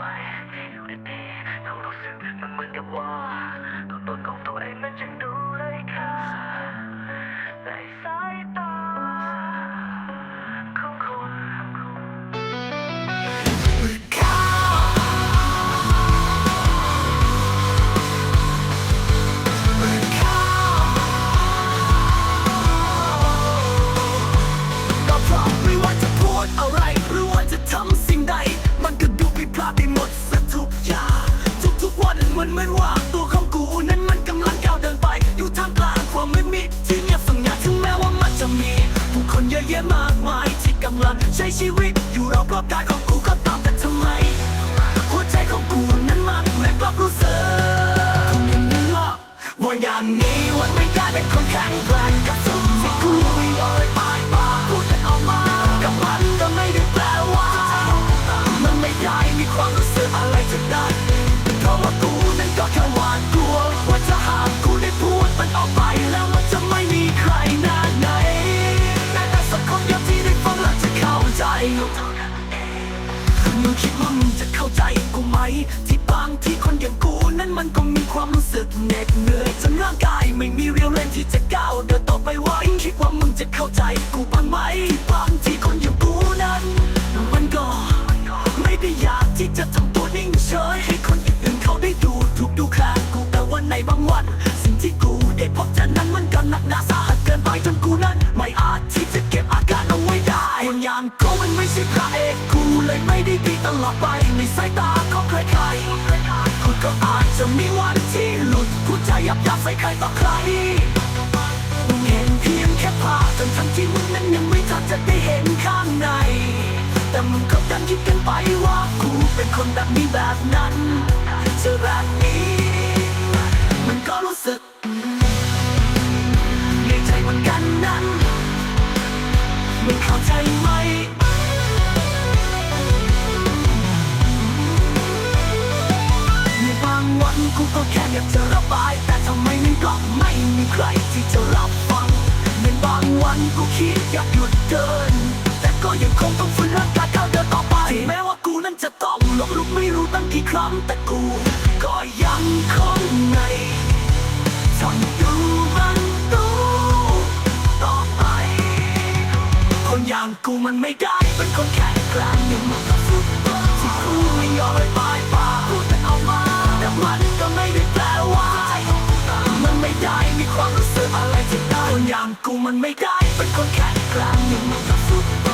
ไปอยู่ดีๆเขารู้สึกมันเหมือนกับว่าตัวตนของตัวเองนั้นจะดูไร้ค่า ยมากมายที่กำลังใช้ชีวิตอยู่รอบๆกายของกูก็ตามแต่ทำไมหัวใจของกูนั้นมันไม่กลับรู้สึกว่าอย่างนี้วันไม่ได้เป็นคนแข็งแกร่งกับสิ่งที่กูไม่ยอมไป เข้าใจมึงคิดว่ามึงจะเข้าใจกูไหม ที่บางที่คนอย่างกูนั้นมันก็มีความรู้สึกเหน็ดเหนื่อยจนร่างกายไม่มีเรี่ยวแรงที่จะก้าวเดินต่อไปไหวคิดว่ามึงจะเข้าใจกูบ้างไหม บางที่คนอย่างกูนั้น มันก็ไม่ได้อยากที่จะทำ คนอย่างกูมันไม่ใช่พระเอกกูเลยไม่ได้ดีตลอดไปในสายตาของใครๆคุณก็อาจจะมีวันที่หลุดพูดใจหยับยับใส่ใครต่อใครมึงเห็นเพียงแค่ภาพจนทั้งที่มึงนั้นยังไม่ทันจะได้เห็นข้างใน แต่มึงก็ดันคิดกันไปว่ากูเป็นคนแบบนี้แบบนั้นจอแบบนี้ มันก็รู้สึกในใจเหมือนกันนั้นมึงเข้าใจไหม ก็แค่อยากจะระบาย แต่ทำไมมันก็ไม่มีใครที่จะรับฟังในบางวันกูคิดอยากหยุดเดิน แต่ก็ยังคงต้องฝืนร่างกายก้าวเดินต่อไปถึงแม้ว่ากูนั้นจะต้องล้มลุกไม่รู้ตั้งกี่ครั้งแต่กู ก็ยังคงในทนอยู่มันตู้ต่อไป คนอย่างกูมันไม่ได้เป็นคนแข็งแกร่งอย่างมึงกับฟุ มันไม่ได้เป็นคนแข็งกลางหนึ่งมันกับ